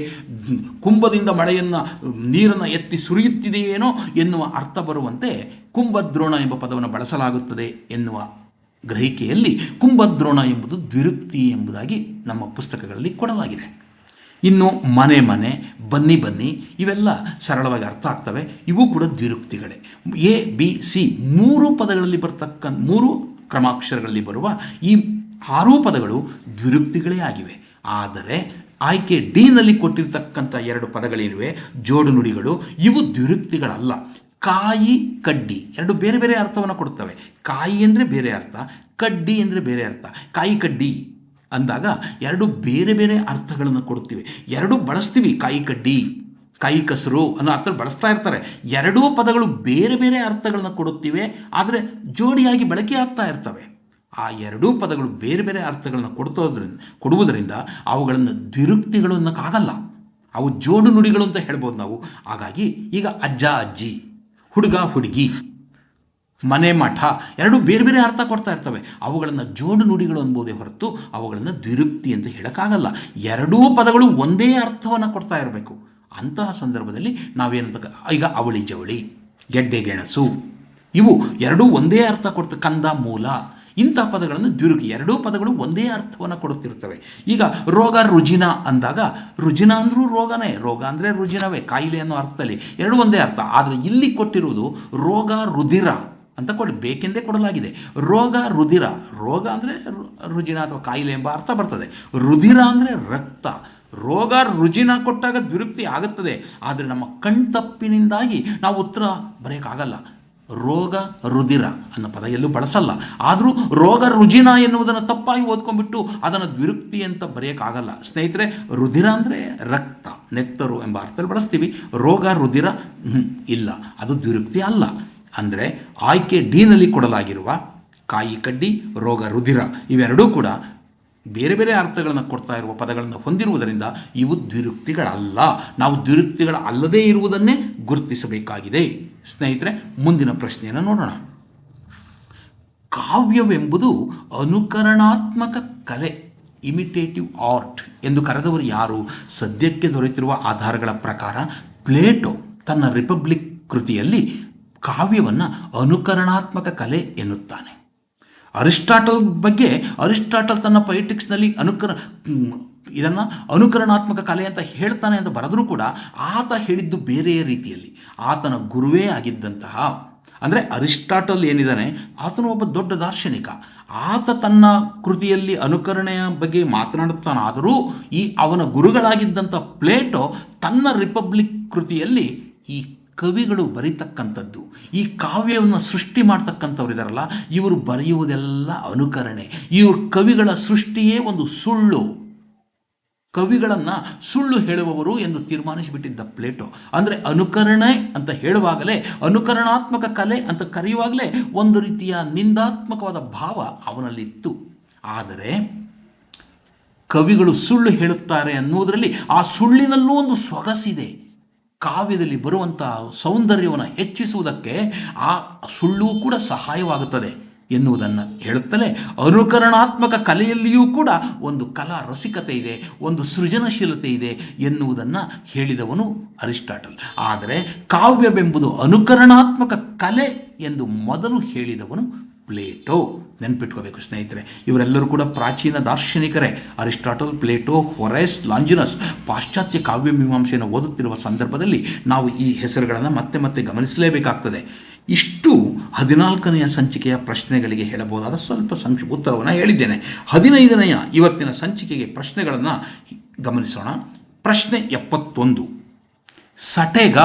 ಕುಂಭದಿಂದ ಮಳೆಯನ್ನು, ನೀರನ್ನು ಎತ್ತಿ ಸುರಿಯುತ್ತಿದೆಯೇನೋ ಎನ್ನುವ ಅರ್ಥ ಬರುವಂತೆ ಕುಂಭದ್ರೋಣ ಎಂಬ ಪದವನ್ನು ಬಳಸಲಾಗುತ್ತದೆ ಎನ್ನುವ ಗ್ರಹಿಕೆಯಲ್ಲಿ ಕುಂಭದ್ರೋಣ ಎಂಬುದು ದ್ವಿರುಕ್ತಿ ಎಂಬುದಾಗಿ ನಮ್ಮ ಪುಸ್ತಕಗಳಲ್ಲಿ ಕೊಡಲಾಗಿದೆ. ಇನ್ನು ಮನೆ ಮನೆ, ಬನ್ನಿ ಬನ್ನಿ ಇವೆಲ್ಲ ಸರಳವಾಗಿ ಅರ್ಥ ಆಗ್ತವೆ. ಇವು ಕೂಡ ದ್ವಿರುಕ್ತಿಗಳೇ. ಎ, ಬಿ, ಸಿ ಮೂರು ಪದಗಳಲ್ಲಿ ಬರ್ತಕ್ಕ, ಮೂರು ಕ್ರಮಾಕ್ಷರಗಳಲ್ಲಿ ಬರುವ ಈ ಆರೂ ಪದಗಳು ದ್ವಿರುಕ್ತಿಗಳೇ ಆಗಿವೆ. ಆದರೆ ಆಯ್ಕೆ ಡಿನಲ್ಲಿ ಕೊಟ್ಟಿರ್ತಕ್ಕಂಥ ಎರಡು ಪದಗಳೇನಿವೆ ಜೋಡು ನುಡಿಗಳು ಇವು ದ್ವಿರುಕ್ತಿಗಳಲ್ಲ. ಕಾಯಿ, ಕಡ್ಡಿ. ಎರಡು ಬೇರೆ ಬೇರೆ ಅರ್ಥವನ್ನು ಕೊಡುತ್ತವೆ ಕಾಯಿ ಅಂದರೆ ಬೇರೆ ಅರ್ಥ, ಕಡ್ಡಿ ಅಂದರೆ ಬೇರೆ ಅರ್ಥ. ಕಾಯಿ, ಕಡ್ಡಿ ಅಂದಾಗ ಎರಡು ಬೇರೆ ಬೇರೆ ಅರ್ಥಗಳನ್ನು ಕೊಡುತ್ತಿವೆ ಎರಡು ಬಳಸ್ತೀವಿ, ಕಾಯಿ, ಕಡ್ಡಿ, ಕಾಯಿ, ಕಸರು ಅನ್ನೋ ಅರ್ಥ ಬಳಸ್ತಾ ಇರ್ತಾರೆ. ಎರಡೂ ಪದಗಳು ಬೇರೆ ಬೇರೆ ಅರ್ಥಗಳನ್ನು ಕೊಡುತ್ತಿವೆ, ಆದರೆ ಜೋಡಿಯಾಗಿ ಬಳಕೆ ಆಗ್ತಾ ಇರ್ತವೆ. ಆ ಎರಡೂ ಪದಗಳು ಬೇರೆ ಬೇರೆ ಅರ್ಥಗಳನ್ನು ಕೊಡ್ತೋದ್ರಿಂದ, ಕೊಡುವುದರಿಂದ ಅವುಗಳನ್ನು ದ್ವಿರುಕ್ತಿಗಳು ಅನ್ನೋಕ್ಕಾಗಲ್ಲ ಅವು ಜೋಡು ನುಡಿಗಳು ಅಂತ ಹೇಳ್ಬೋದು ನಾವು. ಹಾಗಾಗಿ ಈಗ ಅಜ್ಜ, ಅಜ್ಜಿ. ಹುಡುಗ, ಹುಡುಗಿ, ಮನೆ ಮಠ, ಎರಡು ಬೇರೆ ಬೇರೆ ಅರ್ಥ ಕೊಡ್ತಾ ಇರ್ತವೆ. ಅವುಗಳನ್ನು ಜೋಡು ನುಡಿಗಳು ಅನ್ಬೋದೇ ಹೊರತು ಅವುಗಳನ್ನು ದ್ವಿರುಕ್ತಿ ಅಂತ ಹೇಳೋಕ್ಕಾಗಲ್ಲ. ಎರಡೂ ಪದಗಳು ಒಂದೇ ಅರ್ಥವನ್ನು ಕೊಡ್ತಾ ಇರಬೇಕು. ಅಂತಹ ಸಂದರ್ಭದಲ್ಲಿ ನಾವೇನಂತ ಈಗ ಅವಳಿ, ಜವಳಿ, ಗೆಡ್ಡೆ, ಗೆಣಸು, ಇವು ಎರಡೂ ಒಂದೇ ಅರ್ಥ ಕೊಡ್ತ ಕಂದ, ಮೂಲ. ಇಂಥ ಪದಗಳನ್ನು ದ್ವಿರುಕ್ತಿ ಎರಡೂ ಪದಗಳು ಒಂದೇ ಅರ್ಥವನ್ನು ಕೊಡುತ್ತಿರುತ್ತವೆ. ಈಗ ರೋಗ ರುಜಿನ ಅಂದಾಗ, ರುಜಿನ ಅಂದರೂ ರೋಗನೇ, ರೋಗ ಅಂದರೆ ರುಜಿನವೇ, ಕಾಯಿಲೆ ಅನ್ನೋ ಅರ್ಥದಲ್ಲಿ ಎರಡು ಒಂದೇ ಅರ್ಥ. ಆದರೆ ಇಲ್ಲಿ ಕೊಟ್ಟಿರುವುದು ರೋಗ ರುಧಿರ ಅಂತ ಕೊಡಿ, ಬೇಕೆಂದೇ ಕೊಡಲಾಗಿದೆ. ರೋಗ ರುಧಿರ, ರೋಗ ಅಂದರೆ ರುಜಿನ ಅಥವಾ ಕಾಯಿಲೆ ಎಂಬ ಅರ್ಥ ಬರ್ತದೆ. ರುಧಿರ ಅಂದರೆ ರಕ್ತ. ರೋಗ ರುಜಿನ ಕೊಟ್ಟಾಗ ದ್ವಿರುಕ್ತಿ ಆಗುತ್ತದೆ. ಆದರೆ ನಮ್ಮ ಕಣ್ತಪ್ಪಿನಿಂದಾಗಿ ನಾವು ಉತ್ತರ ಬರೆಯೋಕ್ಕಾಗಲ್ಲ. ರೋಗ ರುಧಿರ ಅನ್ನೋ ಪದ ಎಲ್ಲೂ ಬಳಸಲ್ಲ. ಆದರೂ ರೋಗ ರುಜಿನ ಎನ್ನುವುದನ್ನು ತಪ್ಪಾಗಿ ಓದ್ಕೊಂಡ್ಬಿಟ್ಟು ಅದನ್ನು ದ್ವಿರುಕ್ತಿ ಅಂತ ಬರೆಯೋಕ್ಕಾಗಲ್ಲ. ಸ್ನೇಹಿತರೆ ರುಧಿರ ಅಂದರೆ ರಕ್ತ ನೆತ್ತರು ಎಂಬ ಅರ್ಥದಲ್ಲಿ ಬಳಸ್ತೀವಿ. ರೋಗ ರುಧಿರ ಹ್ಮ್, ಇಲ್ಲ. ಅದು ದ್ವಿರುಕ್ತಿ ಅಲ್ಲ. ಅಂದರೆ ಆಯ್ಕೆ ಡಿನಲ್ಲಿ ಕೊಡಲಾಗಿರುವ ಕಾಯಿ ಕಡ್ಡಿ ರೋಗ ರುಧಿರ ಇವೆರಡೂ ಕೂಡ ಬೇರೆ ಬೇರೆ ಅರ್ಥಗಳನ್ನು ಕೊಡ್ತಾ ಇರುವ ಪದಗಳನ್ನು ಹೊಂದಿರುವುದರಿಂದ ಇವು ದ್ವಿರುಕ್ತಿಗಳಲ್ಲ. ನಾವು ದ್ವಿರುಕ್ತಿಗಳ ಅಲ್ಲದೇ ಇರುವುದನ್ನೇ ಗುರುತಿಸಬೇಕಾಗಿದೆ. ಸ್ನೇಹಿತರೆ, ಮುಂದಿನ ಪ್ರಶ್ನೆಯನ್ನು ನೋಡೋಣ. ಕಾವ್ಯವೆಂಬುದು ಅನುಕರಣಾತ್ಮಕ ಕಲೆ, ಇಮಿಟೇಟಿವ್ ಆರ್ಟ್ ಎಂದು ಕರೆದವರು ಯಾರು? ಸದ್ಯಕ್ಕೆ ದೊರೆತಿರುವ ಆಧಾರಗಳ ಪ್ರಕಾರ ಪ್ಲೇಟೋ ತನ್ನ ರಿಪಬ್ಲಿಕ್ ಕೃತಿಯಲ್ಲಿ ಕಾವ್ಯವನ್ನು ಅನುಕರಣಾತ್ಮಕ ಕಲೆ ಎನ್ನುತ್ತಾನೆ. ಅರಿಸ್ಟಾಟಲ್ ಬಗ್ಗೆ, ಅರಿಸ್ಟಾಟಲ್ ತನ್ನ ಪೊಯಿಟಿಕ್ಸ್ನಲ್ಲಿ ಅನುಕರ ಇದನ್ನು ಅನುಕರಣಾತ್ಮಕ ಕಲೆ ಅಂತ ಹೇಳ್ತಾನೆ ಅಂತ ಬರೆದರೂ ಕೂಡ ಆತ ಹೇಳಿದ್ದು ಬೇರೆಯ ರೀತಿಯಲ್ಲಿ. ಆತನ ಗುರುವೇ ಆಗಿದ್ದಂತಹ, ಅಂದರೆ ಅರಿಸ್ಟಾಟಲ್ ಏನಿದ್ದಾನೆ, ಆತನು ಒಬ್ಬ ದೊಡ್ಡ ದಾರ್ಶನಿಕ. ಆತ ತನ್ನ ಕೃತಿಯಲ್ಲಿ ಅನುಕರಣೆಯ ಬಗ್ಗೆ ಮಾತನಾಡುತ್ತಾನಾದರೂ ಈ ಅವನ ಗುರುಗಳಾಗಿದ್ದಂಥ ಪ್ಲೇಟೋ ತನ್ನ ರಿಪಬ್ಲಿಕ್ ಕೃತಿಯಲ್ಲಿ ಈ ಕವಿಗಳು ಬರೀತಕ್ಕಂಥದ್ದು, ಈ ಕಾವ್ಯವನ್ನು ಸೃಷ್ಟಿ ಮಾಡ್ತಕ್ಕಂಥವ್ರು ಇದಾರಲ್ಲ, ಇವರು ಬರೆಯುವುದೆಲ್ಲ ಅನುಕರಣೆ. ಇವರು ಕವಿಗಳ ಸೃಷ್ಟಿಯೇ ಒಂದು ಸುಳ್ಳು. ಕವಿಗಳನ್ನು ಸುಳ್ಳು ಹೇಳುವವರು ಎಂದು ತೀರ್ಮಾನಿಸಿಬಿಟ್ಟಿದ್ದ ಪ್ಲೇಟೋ. ಅಂದರೆ ಅನುಕರಣೆ ಅಂತ ಹೇಳುವಾಗಲೇ, ಅನುಕರಣಾತ್ಮಕ ಕಲೆ ಅಂತ ಕರೆಯುವಾಗಲೇ ಒಂದು ರೀತಿಯ ನಿಂದಾತ್ಮಕವಾದ ಭಾವ ಅವನಲ್ಲಿತ್ತು. ಆದರೆ ಕವಿಗಳು ಸುಳ್ಳು ಹೇಳುತ್ತಾರೆ ಅನ್ನುವುದರಲ್ಲಿ ಆ ಸುಳ್ಳಿನಲ್ಲೂ ಒಂದು ಸೊಗಸಿದೆ. ಕಾವ್ಯದಲ್ಲಿ ಬರುವಂತಹ ಸೌಂದರ್ಯವನ್ನು ಹೆಚ್ಚಿಸುವುದಕ್ಕೆ ಆ ಸುಳ್ಳು ಕೂಡ ಸಹಾಯವಾಗುತ್ತದೆ ಎನ್ನುವುದನ್ನು ಹೇಳುತ್ತಲೇ ಅನುಕರಣಾತ್ಮಕ ಕಲೆಯಲ್ಲಿಯೂ ಕೂಡ ಒಂದು ಕಲಾ ರಸಿಕತೆ ಇದೆ, ಒಂದು ಸೃಜನಶೀಲತೆ ಇದೆ ಎನ್ನುವುದನ್ನು ಹೇಳಿದವನು ಅರಿಸ್ಟಾಟಲ್. ಆದರೆ ಕಾವ್ಯವೆಂಬುದು ಅನುಕರಣಾತ್ಮಕ ಕಲೆ ಎಂದು ಮೊದಲು ಹೇಳಿದವನು ಪ್ಲೇಟೋ ನೆನ್ಪಿಟ್ಕೋಬೇಕು ಸ್ನೇಹಿತರೆ. ಇವರೆಲ್ಲರೂ ಕೂಡ ಪ್ರಾಚೀನ ದಾರ್ಶನಿಕರೇ. ಅರಿಸ್ಟಾಟಲ್, ಪ್ಲೇಟೋ, ಹೊರೆಸ್, ಲಾಂಜಿನಸ್ ಪಾಶ್ಚಾತ್ಯ ಕಾವ್ಯ ಮೀಮಾಂಸೆಯನ್ನು ಓದುತ್ತಿರುವ ಸಂದರ್ಭದಲ್ಲಿ ನಾವು ಈ ಹೆಸರುಗಳನ್ನು ಮತ್ತೆ ಮತ್ತೆ ಗಮನಿಸಲೇಬೇಕಾಗ್ತದೆ. ಇಷ್ಟು ಹದಿನಾಲ್ಕನೆಯ ಸಂಚಿಕೆಯ ಪ್ರಶ್ನೆಗಳಿಗೆ ಹೇಳಬಹುದಾದ ಸ್ವಲ್ಪ ಸಂಕ್ಷ, ಉತ್ತರವನ್ನು ಹೇಳಿದ್ದೇನೆ. ಹದಿನೈದನೆಯ ಇವತ್ತಿನ ಸಂಚಿಕೆಗೆ ಪ್ರಶ್ನೆಗಳನ್ನು ಗಮನಿಸೋಣ. ಪ್ರಶ್ನೆ ಎಪ್ಪತ್ತೊಂದು. ಸಟೆಗ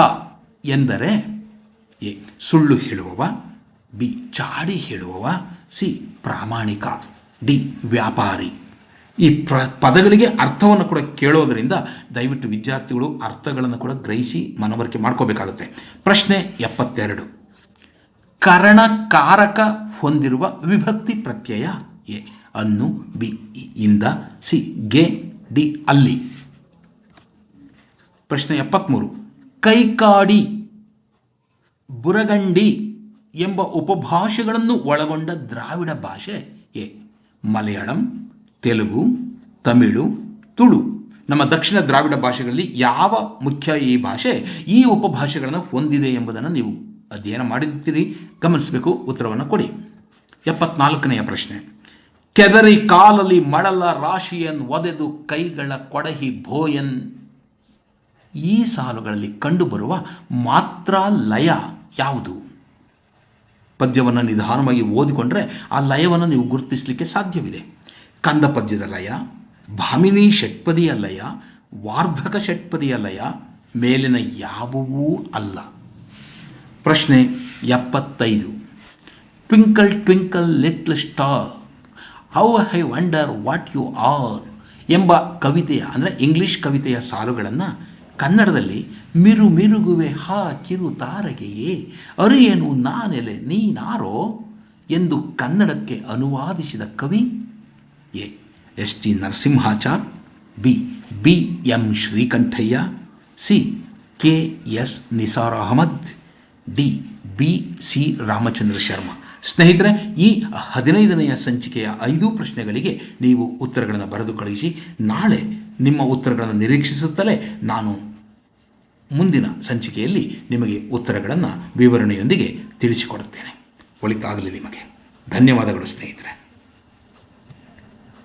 ಎಂದರೆ ಸುಳ್ಳು ಹೇಳುವವ ಬಿ ಚಾಡಿ ಹೇಳುವವ, ಸಿ ಪ್ರಾಮಾಣಿಕ, ಡಿ ವ್ಯಾಪಾರಿ. ಈ ಪ್ರ ಪದಗಳಿಗೆ ಅರ್ಥವನ್ನು ಕೂಡ ಕೇಳೋದರಿಂದ ದಯವಿಟ್ಟು ವಿದ್ಯಾರ್ಥಿಗಳು ಅರ್ಥಗಳನ್ನು ಕೂಡ ಗ್ರಹಿಸಿ ಮನವರಿಕೆ ಮಾಡ್ಕೋಬೇಕಾಗುತ್ತೆ. ಪ್ರಶ್ನೆ ಎಪ್ಪತ್ತೆರಡು. ಕರಣಕಾರಕ ಹೊಂದಿರುವ ವಿಭಕ್ತಿ ಪ್ರತ್ಯಯ ಎ. ಅನ್ನು ಬಿ ಇಂದ, ಸಿ ಗೆ, ಡಿ ಅಲ್ಲಿ. ಪ್ರಶ್ನೆ ಎಪ್ಪತ್ತ್ಮೂರು ಕೈಕಾಡಿ, ಬುರಗಂಡಿ ಎಂಬ ಉಪಭಾಷೆಗಳನ್ನು ಒಳಗೊಂಡ ದ್ರಾವಿಡ ಭಾಷೆ ಎ. ಮಲಯಾಳಂ, ತೆಲುಗು, ತಮಿಳು, ತುಳು. ನಮ್ಮ ದಕ್ಷಿಣ ದ್ರಾವಿಡ ಭಾಷೆಗಳಲ್ಲಿ ಯಾವ ಮುಖ್ಯ ಈ ಭಾಷೆ, ಈ ಉಪಭಾಷೆಗಳನ್ನು ಹೊಂದಿದೆ ಎಂಬುದನ್ನು ನೀವು ಅಧ್ಯಯನ ಮಾಡಿದ್ದೀರಿ. ಗಮನಿಸಬೇಕು, ಉತ್ತರವನ್ನು ಕೊಡಿ. ಎಪ್ಪತ್ನಾಲ್ಕನೆಯ ಪ್ರಶ್ನೆ. ಕೆದರಿ ಕಾಲಲ್ಲಿ ಮಳಲ ರಾಶಿಯನ್ ಒದೆದು ಕೈಗಳ ಕೊಡಹಿ ಭೋಯನ್. ಈ ಸಾಲುಗಳಲ್ಲಿ ಕಂಡುಬರುವ ಮಾತ್ರ ಲಯ ಯಾವುದು? ಪದ್ಯವನ್ನು ನಿಧಾನವಾಗಿ ಓದಿಕೊಂಡ್ರೆ ಆ ಲಯವನ್ನು ನೀವು ಗುರುತಿಸಲಿಕ್ಕೆ ಸಾಧ್ಯವಿದೆ. ಕಂದ ಪದ್ಯದ ಲಯ, ಭಾಮಿನಿ ಷಟ್ಪದಿಯ ಲಯ, ವಾರ್ಧಕ ಷಟ್ಪದಿಯ ಲಯ, ಮೇಲಿನ ಯಾವುವೂ ಅಲ್ಲ. ಪ್ರಶ್ನೆ ಎಪ್ಪತ್ತೈದು. Twinkle twinkle little star, how I wonder what you are ಎಂಬ ಕವಿತೆಯ, ಅಂದರೆ ಇಂಗ್ಲಿಷ್ ಕವಿತೆಯ ಸಾಲುಗಳನ್ನು ಕನ್ನಡದಲ್ಲಿ ಮಿರು ಮಿರುಗುವೆ ಹಾ ಕಿರು ತಾರಗೆಯೇ, ಅರಿಯೇನು ನಾನೆಲೆ ನೀನಾರೋ ಎಂದು ಕನ್ನಡಕ್ಕೆ ಅನುವಾದಿಸಿದ ಕವಿ A. S. T Narasimhachar, B. B. M. Srikantaiah, C. K. S. Nisar Ahmed, D. B. C. Ramachandra Sharma. ಸ್ನೇಹಿತರೆ, ಈ ಹದಿನೈದನೆಯ ಸಂಚಿಕೆಯ ಐದು ಪ್ರಶ್ನೆಗಳಿಗೆ ನೀವು ಉತ್ತರಗಳನ್ನು ಬರೆದು ಕಳುಹಿಸಿ, ನಾಳೆ ನಿಮ್ಮ ಉತ್ತರಗಳನ್ನು ನಿರೀಕ್ಷಿಸುತ್ತಲೇ ನಾನು ಮುಂದಿನ ಸಂಚಿಕೆಯಲ್ಲಿ ನಿಮಗೆ ಉತ್ತರಗಳನ್ನು ವಿವರಣೆಯೊಂದಿಗೆ ತಿಳಿಸಿಕೊಡುತ್ತೇನೆ. ಒಳಿತಾಗಲಿ ನಿಮಗೆ. ಧನ್ಯವಾದಗಳು ಸ್ನೇಹಿತರೆ.